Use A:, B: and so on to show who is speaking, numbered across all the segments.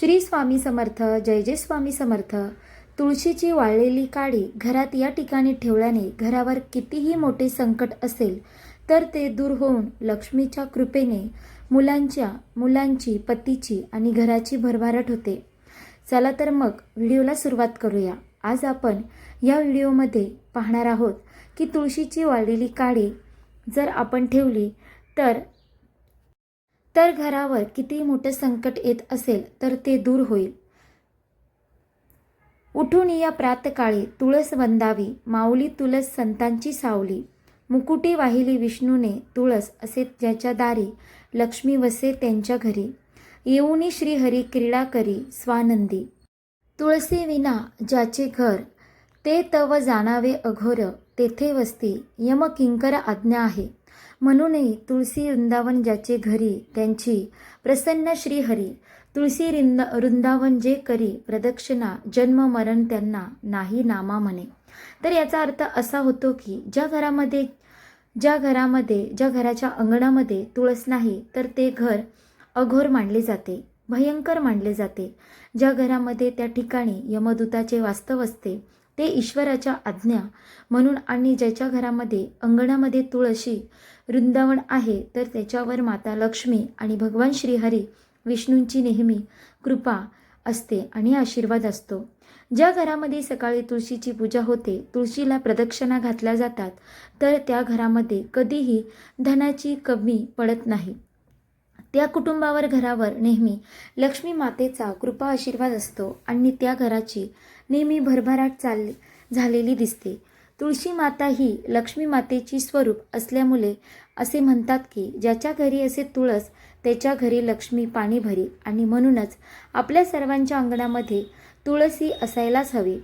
A: श्री स्वामी समर्थ जय जय स्वामी समर्थ. तुळशीची वाळलेली काडी घरात या ठिकाणी ठेवल्याने घरावर कितीही मोठे संकट असेल तर ते दूर होऊन लक्ष्मीच्या कृपेने मुलांच्या मुलांची पतीची आणि घराची भरभराट होते. चला तर मग व्हिडिओला सुरुवात करूया. आज आपण या व्हिडिओमध्ये पाहणार आहोत की तुळशीची वाळलेली काडी जर आपण ठेवली तर तर घरावर किती मोठे संकट येत असेल तर ते दूर होईल. उठून या प्रातकाळी तुळस वंदावी माऊली तुळस संतांची सावली मुकुटी वाहिली विष्णूने तुळस असे ज्याच्या दारी लक्ष्मी वसे त्यांच्या घरी येऊनी श्रीहरी क्रीडा करी स्वानंदी. तुळसी विना ज्याचे घर ते तव जाणावे अघोर तेथे वस्ती यम किंकर आज्ञा आहे. म्हणूनही तुळसी वृंदावन ज्याचे घरी त्यांची प्रसन्न श्रीहरी. तुळसी रिंद वृंदावन जे करी प्रदक्षिणा जन्म मरण त्यांना नाही नामा म्हणे. तर याचा अर्थ असा होतो की ज्या घरामध्ये ज्या घरामध्ये ज्या घराच्या अंगणामध्ये तुळस नाही तर ते घर अघोर मानले जाते भयंकर मानले जाते. ज्या घरामध्ये त्या ठिकाणी यमदूताचे वास्तव असते ते ईश्वराच्या आज्ञा म्हणून आणि ज्याच्या घरामध्ये अंगणामध्ये तुळशी वृंदावन आहे तर त्याच्यावर माता लक्ष्मी आणि भगवान श्रीहरी विष्णूंची नेहमी कृपा असते आणि आशीर्वाद असतो. ज्या घरामध्ये सकाळी तुळशीची पूजा होते तुळशीला प्रदक्षिणा घातल्या जातात तर त्या घरामध्ये कधीही धनाची कमी पडत नाही. त्या कुटुंबावर घरावर नेहमी लक्ष्मी मातेचा कृपा आशीर्वाद असतो आणि त्या घराची नेहमी भरभराट चालली झालेली दिसते. तुळशी माता ही लक्ष्मी मातेची स्वरूप असल्यामुळे असे म्हणतात की ज्याच्या घरी असे तुळस त्याच्या घरी लक्ष्मी पाणी भरी आणि म्हणूनच आपल्या सर्वांच्या अंगणामध्ये तुळसी असायलाच हवी.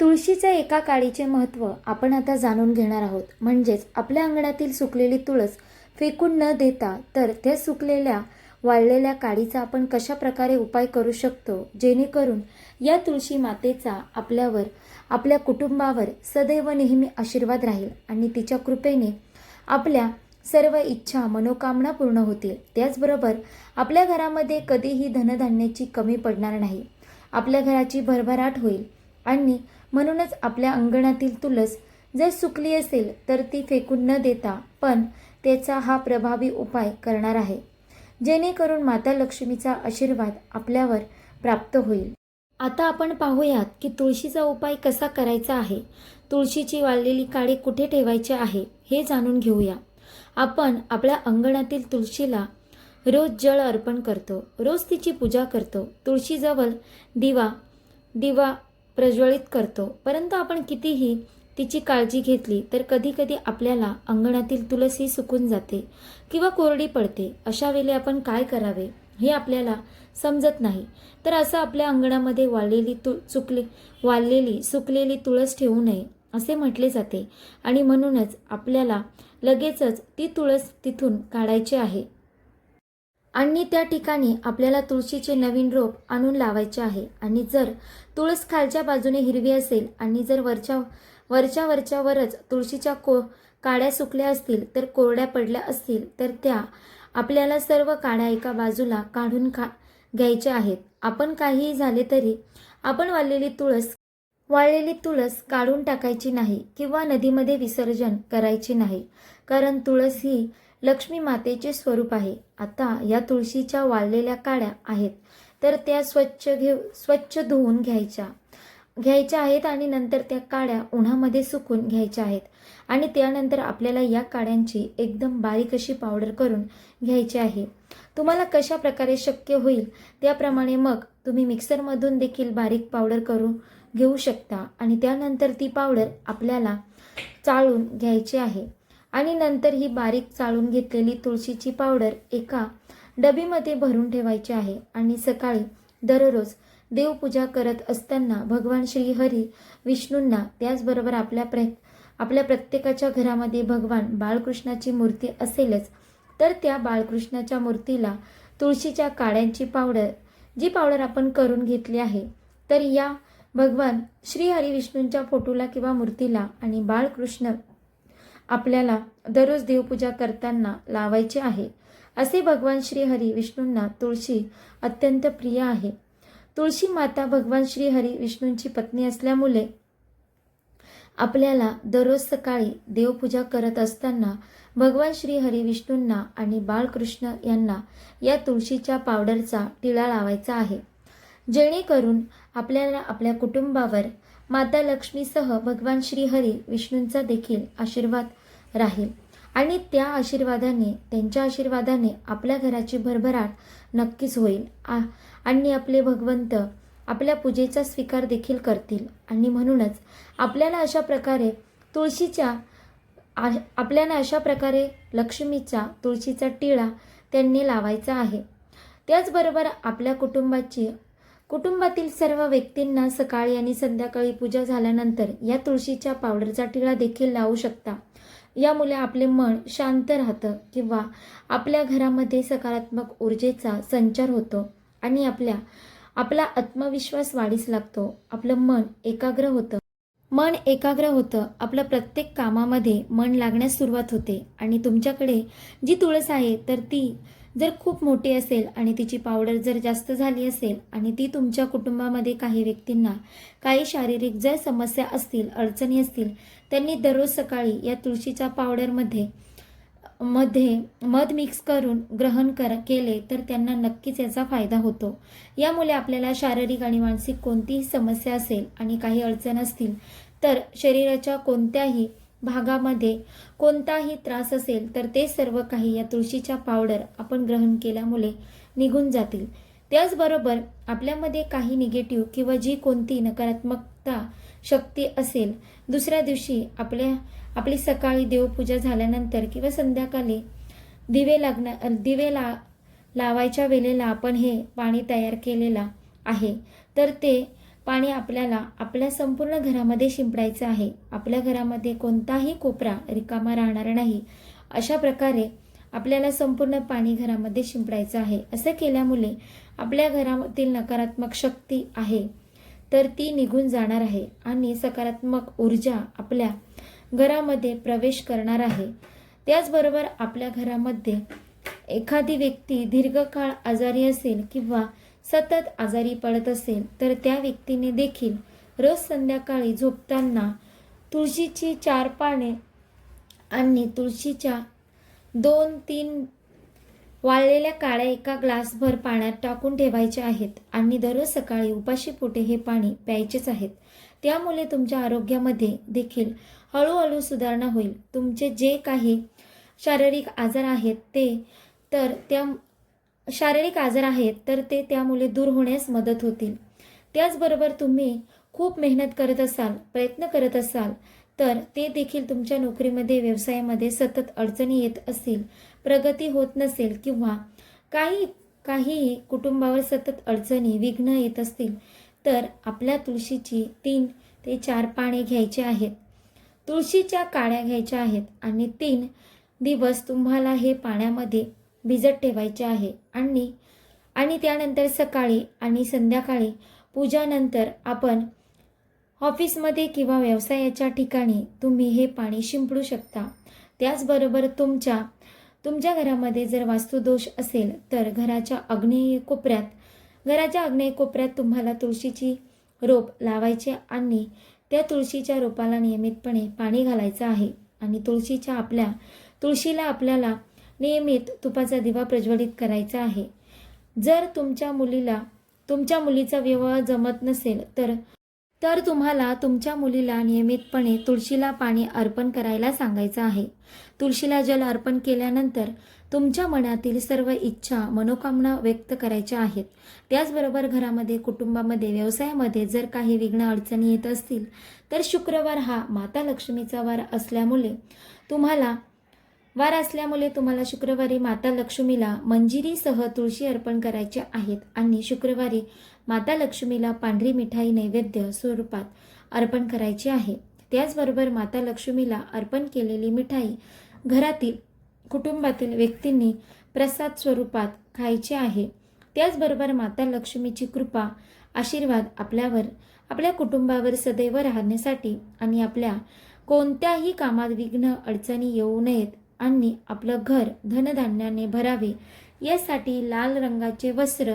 A: तुळशीचे एका काडीचे महत्त्व आपण आता जाणून घेणार आहोत. म्हणजेच आपल्या अंगणातील सुकलेली तुळस फेकून न देता तर त्या सुकलेल्या वाळलेल्या काडीचा आपण कशा प्रकारे उपाय करू शकतो? जेणेकरून या तुळशी मातेचा आपल्यावर आपल्या कुटुंबावर सदैव नेहमी आशीर्वाद राहील आणि तिच्या कृपेने आपल्या सर्व इच्छा मनोकामना पूर्ण होतील. त्याचबरोबर आपल्या घरामध्ये कधीही धनधान्याची कमी पडणार नाही. आपल्या घराची भरभराट होईल आणि म्हणूनच आपल्या अंगणातील तुलस जर सुकली असेल तर ती फेकून न देता पण त्याचा हा प्रभावी उपाय करणार आहे. जेणेकरून माता लक्ष्मीचा आशीर्वाद आपल्यावर प्राप्त होईल. आता आपण पाहूयात की तुळशीचा उपाय कसा करायचा आहे. तुळशीची वाळलेली काळी कुठे ठेवायची आहे हे जाणून घेऊया. आपण आपल्या अंगणातील तुळशीला रोज जळ अर्पण करतो रोज तिची पूजा करतो तुळशीजवळ दिवा दिवा प्रज्वलित करतो. परंतु आपण कितीही तिची काळजी घेतली तर कधीकधी आपल्याला अंगणातील तुळस सुकून जाते किंवा कोरडी पडते. अशा वेळी आपण काय करावे? हे आपल्याला समजत नाही. तर असं आपल्या अंगणामध्ये वाळलेली तु चुकले वाळलेली सुकलेली तुळस ठेवू नये असे म्हटले जाते. आणि म्हणूनच आपल्याला लगेचच ती तुळस तिथून काढायची आहे. आणि त्या ठिकाणी आपल्याला तुळशीचे नवीन रोप आणून लावायचे आहे. आणि जर तुळस खालच्या बाजूने हिरवी असेल आणि जर वरच्या वरच्या वरच्यावरच तुळशीच्या को काड्या सुकल्या असतील तर कोरड्या पडल्या असतील तर त्या आपल्याला सर्व काड्या एका बाजूला काढून खा घ्यायच्या आहेत. आपण काहीही झाले तरी आपण वाळलेली तुळस वाळलेली तुळस काढून टाकायची नाही किंवा नदीमध्ये विसर्जन करायचे नाही. कारण तुळस ही लक्ष्मी मातेचे स्वरूप आहे. आता या तुळशीच्या वाळलेल्या काड्या आहेत. तर त्या स्वच्छ घेऊ स्वच्छ धुवून घ्यायच्या. घ्यायच्या आहेत आणि नंतर त्या काड्या उन्हामध्ये सुकून घ्यायच्या आहेत. आणि त्यानंतर आपल्याला या काड्यांची एकदम बारीक अशी पावडर करून घ्यायची आहे. तुम्हाला कशा प्रकारे शक्य होईल त्याप्रमाणे मग तुम्ही मिक्सरमधून देखील बारीक पावडर करून घेऊ शकता. आणि त्यानंतर ती पावडर आपल्याला चाळून घ्यायची आहे. आणि नंतर ही बारीक चाळून घेतलेली तुळशीची पावडर एका डबीमध्ये भरून ठेवायची आहे. आणि सकाळी दररोज देवपूजा करत असताना भगवान श्रीहरी विष्णूंना त्याचबरोबर आपल्या प्र आपल्या प्रत्येकाच्या घरामध्ये भगवान बाळकृष्णाची मूर्ती असेलच तर त्या बाळकृष्णाच्या मूर्तीला तुळशीच्या काड्यांची पावडर जी पावडर आपण करून घेतली आहे तर या भगवान श्री हरी विष्णूंच्या फोटोला किंवा मूर्तीला आणि बाळकृष्ण आपल्याला दररोज देवपूजा करताना लावायचे आहे. असे भगवान श्री हरी विष्णूंना तुळशी अत्यंत प्रिय आहे. तुळशी माता भगवान श्री हरी विष्णूंची पत्नी असल्यामुळे आपल्याला दररोज सकाळी देवपूजा करत असताना भगवान श्री हरी विष्णूंना आणि बाळकृष्ण यांना या तुळशीच्या पावडरचा टिळा लावायचा आहे. जेणेकरून आपल्याला आपल्या कुटुंबावर माता लक्ष्मीसह भगवान श्री हरी विष्णूंचा देखील आशीर्वाद राहील. आणि त्या आशीर्वादाने त्यांच्या आशीर्वादाने आपल्या घराची भरभराट नक्कीच होईल. आ आणि आपले भगवंत आपल्या पूजेचा स्वीकार देखील करतील. आणि म्हणूनच आपल्याला अशा प्रकारे तुळशीच्या आ आपल्याला अशा प्रकारे लक्ष्मीचा तुळशीचा टिळा त्यांनी लावायचा आहे. त्याचबरोबर आपल्या कुटुंबाची कुटुंबातील सर्व व्यक्तींना सकाळी आणि संध्याकाळी पूजा झाल्यानंतर या तुळशीच्या पावडरचा टिळा देखील लावू शकता. यामुळे आपले मन शांत राहतं किंवा आपल्या घरामध्ये सकारात्मक ऊर्जेचा संचार होतो आणि आपल्या आपला आत्मविश्वास वाढीस लागतो. आपलं मन एकाग्र होतं. मन एकाग्र होतं. आपलं प्रत्येक कामामध्ये मन लागण्यास सुरुवात होते. आणि तुमच्याकडे जी तुळस आहे तर ती जर खूप मोठी असेल आणि तिची पावडर जर जास्त झाली असेल आणि ती तुमच्या कुटुंबामध्ये काही व्यक्तींना काही शारीरिक जर समस्या असतील अडचणी असतील त्यांनी दररोज सकाळी या तुळशीच्या पावडरमध्ये मध्ये मध मिक्स करून ग्रहण कर केले तर त्यांना नक्कीच याचा फायदा होतो. यामुळे आपल्याला शारीरिक आणि मानसिक कोणतीही समस्या असेल आणि काही अडचण असतील तर शरीराच्या कोणत्याही भागामध्ये कोणताही त्रास असेल तर ते सर्व काही या तुळशीच्या पावडर आपण ग्रहण केल्यामुळे निघून जातील. त्याचबरोबर आपल्यामध्ये काही निगेटिव्ह किंवा जी कोणती नकारात्मकता शक्ती असेल दुसऱ्या दिवशी आपल्या आपली सकाळी देवपूजा झाल्यानंतर किंवा संध्याकाळी दिवे लागण्या दिवे ला लावायच्या वेळेला आपण हे पाणी तयार केलेलं आहे. तर ते पाणी आपल्याला आपल्या संपूर्ण घरामध्ये शिंपडायचं आहे. आपल्या घरामध्ये कोणताही कोपरा रिकामा राहणार नाही. अशा प्रकारे आपल्याला संपूर्ण पाणी घरामध्ये शिंपडायचं आहे. असं केल्यामुळे आपल्या घरातील नकारात्मक शक्ती आहे. तर ती निघून जाणार आहे आणि सकारात्मक ऊर्जा आपल्या घरामध्ये प्रवेश करणार आहे. त्याचबरोबर आपल्या घरामध्ये एखादी व्यक्ती दीर्घकाळ आजारी असेल किंवा सतत आजारी पडत असेल तर त्या व्यक्तीने देखील रोज संध्याकाळी झोपताना तुळशीची चार पाने आणि तुळशीच्या दोन तीन वाळलेल्या काळ्या एका ग्लासभर पाण्यात टाकून ठेवायचे आहेत आणि दररोज सकाळी उपाशी पोटे हे पाणी प्यायचेच आहेत. त्यामुळे तुमच्या आरोग्यामध्ये देखील हळूहळू सुधारणा होईल. तुमचे जे काही शारीरिक आजार आहेत ते तर त्या शारीरिक आजार आहेत तर ते त्यामुळे दूर होण्यास मदत होतील. त्याचबरोबर तुम्ही खूप मेहनत करत असाल प्रयत्न करत असाल तर ते देखील तुमच्या नोकरीमध्ये व्यवसायामध्ये सतत अडचणी येत असतील प्रगती होत नसेल किंवा काही काहीही कुटुंबावर सतत अडचणी विघ्न येत असतील तर आपल्या तुळशीची तीन ते चार पाने घ्यायचे आहेत. तुळशीच्या काड्या घ्यायच्या आहेत आणि तीन दिवस तुम्हाला हे पाण्यामध्ये भिजत ठेवायचे आहे. आणि आणि त्यानंतर सकाळी आणि संध्याकाळी पूजानंतर आपण ऑफिसमध्ये किंवा व्यवसायाच्या ठिकाणी तुम्ही हे पाणी शिंपडू शकता. त्याचबरोबर तुमच्या तुमच्या घरामध्ये जर वास्तुदोष असेल तर घराच्या अग्नेय कोपऱ्यात घराच्या अग्नेय कोपऱ्यात तुम्हाला तुळशीची रोप लावायचे आणि त्या तुळशीच्या रोपाला नियमितपणे पाणी घालायचं आहे. आणि तुळशीच्या आपल्या तुळशीला आपल्याला नियमित तुपाचा दिवा प्रज्वलित करायचा आहे. जर तुमच्या मुलीला तुमच्या मुलीचा विवाह जमत नसेल तर तर तुम्हाला तुमच्या मुलीला नियमितपणे तुळशीला पाणी अर्पण करायला सांगायचं आहे. तुळशीला जल अर्पण केल्यानंतर तुमच्या मनातील सर्व इच्छा मनोकामना व्यक्त करायच्या आहेत. त्याचबरोबर घरामध्ये कुटुंबामध्ये व्यवसायामध्ये जर काही विघ्न अडचणी येत असतील तर शुक्रवार हा माता लक्ष्मीचा वार असल्यामुळे तुम्हाला वार असल्यामुळे तुम्हाला शुक्रवारी माता लक्ष्मीला मंजिरीसह तुळशी अर्पण करायचे आहेत आणि शुक्रवारी माता लक्ष्मीला पांढरी मिठाई नैवेद्य स्वरूपात अर्पण करायची आहे. त्याचबरोबर माता लक्ष्मीला अर्पण केलेली मिठाई घरातील कुटुंबातील व्यक्तींनी प्रसाद स्वरूपात खायचे आहे. त्याचबरोबर माता लक्ष्मीची कृपा आशीर्वाद आपल्यावर आपल्या कुटुंबावर सदैव राहण्यासाठी आणि आपल्या कोणत्याही कामात विघ्न अडचणी येऊ नयेत आणि आपलं घर धनधान्याने भरावे. यासाठी लाल रंगाचे वस्त्र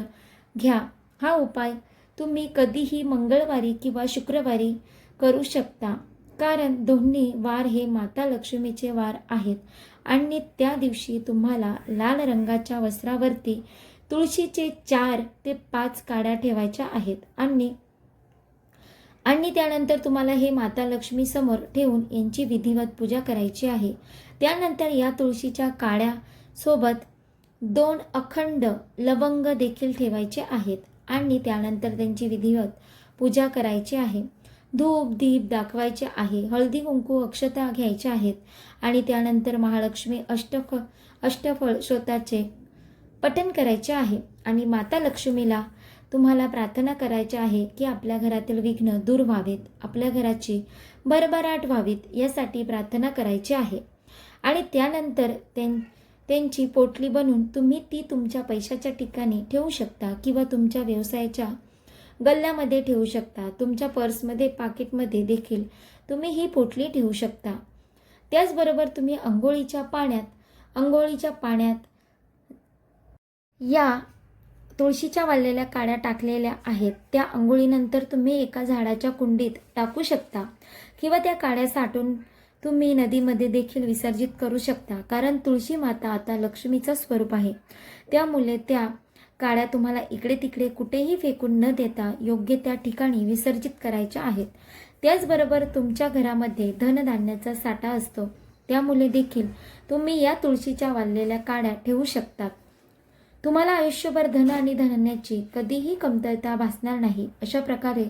A: घ्या. हा उपाय तुम्ही कधीही मंगळवारी किंवा शुक्रवारी करू शकता. कारण दोन्ही वार हे माता लक्ष्मीचे वार आहेत आणि त्या दिवशी तुम्हाला लाल रंगाच्या वस्त्रावरती तुळशीचे चार ते पाच काड्या ठेवायच्या आहेत आणि आणि त्यानंतर तुम्हाला हे माता लक्ष्मी समोर ठेवून यांची विधिवत पूजा करायची आहे. त्यानंतर या तुळशीच्या काड्या सोबत दोन अखंड लवंग देखील ठेवायचे आहेत आणि त्यानंतर त्यांची विधिवत पूजा करायची आहे. धूप दीप दाखवायचे आहे. हळदी कुंकू अक्षता घ्यायच्या आहेत. आणि त्यानंतर महालक्ष्मी अष्टफ अष्टफळ श्रोताचे पठन करायचे आहे. आणि माता लक्ष्मीला तुम्हाला प्रार्थना करायची आहे की आपल्या घरातील विघ्न दूर व्हावेत आपल्या घराची भरभराट व्हावीत यासाठी प्रार्थना करायची आहे. आणि त्यानंतर त्यां त्यांची पोटली बनवून तुम्ही ती तुमच्या पैशाच्या ठिकाणी ठेवू शकता किंवा तुमच्या व्यवसायाच्या गल्ल्यामध्ये ठेवू शकता. तुमच्या पर्समध्ये पाकिटमध्ये देखील तुम्ही ही पोटली ठेवू शकता. त्याचबरोबर तुम्ही अंघोळीच्या पाण्यात अंघोळीच्या पाण्यात या तुळशीच्या वाळलेल्या काड्या टाकलेल्या आहेत. त्या अंघोळीनंतर तुम्ही एका झाडाच्या कुंडीत टाकू शकता किंवा त्या काड्या साठून तुम्ही नदीमध्ये देखील विसर्जित करू शकता. कारण तुळशी माता आता लक्ष्मीचं स्वरूप आहे. त्यामुळे त्या काड्या तुम्हाला इकडे तिकडे कुठेही फेकून न देता योग्य त्या ठिकाणी विसर्जित करायच्या आहेत. त्याचबरोबर तुमच्या घरामध्ये धनधान्याचा साठा असतो. त्यामुळे देखील तुम्ही या तुळशीच्या वाळलेल्या काड्या ठेवू शकतात तुम्हाला आयुष्यभर धन आणि धान्याची कधीही कमतरता भासणार नाही. अशा प्रकारे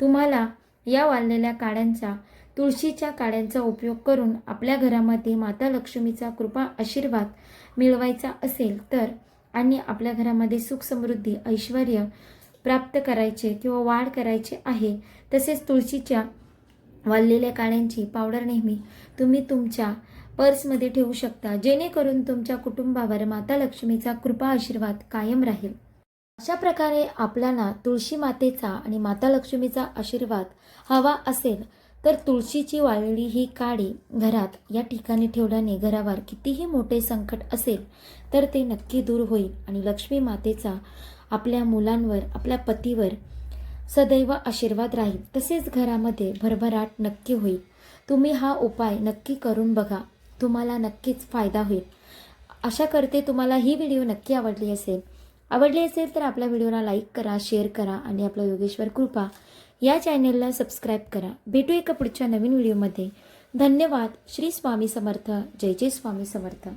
A: तुम्हाला या वाळलेल्या काड्यांचा तुळशीच्या काड्यांचा उपयोग करून आपल्या घरामध्ये माता लक्ष्मीचा कृपा आशीर्वाद मिळवायचा असेल तर आणि आपल्या घरामध्ये सुख समृद्धी ऐश्वर प्राप्त करायचे किंवा वाढ करायचे आहे तसेच तुळशीच्या वाळलेल्या काड्यांची पावडर नेहमी तुम्ही तुमच्या पर्समध्ये ठेवू शकता. जेणेकरून तुमच्या कुटुंबावर माता लक्ष्मीचा कृपा आशीर्वाद कायम राहील. अशा प्रकारे आपल्याला तुळशी मातेचा आणि माता लक्ष्मीचा आशीर्वाद हवा असेल तर तुळशीची वाळलेली ही काडी घरात या ठिकाणी ठेवल्याने घरावर कितीही मोठे संकट असेल तर ते नक्की दूर होईल आणि लक्ष्मी मातेचा आपल्या मुलांवर आपल्या पतीवर सदैव आशीर्वाद राहील. तसेच घरामध्ये भरभराट नक्की होईल. तुम्ही हा उपाय नक्की करून बघा. तुम्हाला नक्कीच फायदा होईल. आशा करते तुम्हाला ही व्हिडिओ नक्की आवडली असेल. आवडली असेल तर आपल्या व्हिडिओला लाईक करा शेअर करा आणि आपला योगेश्वर कृपा या चॅनेलला सबस्क्राईब करा. भेटू एका पुढच्या नवीन व्हिडिओमध्ये धन्यवाद. श्री स्वामी समर्थ. जय जय स्वामी समर्थ.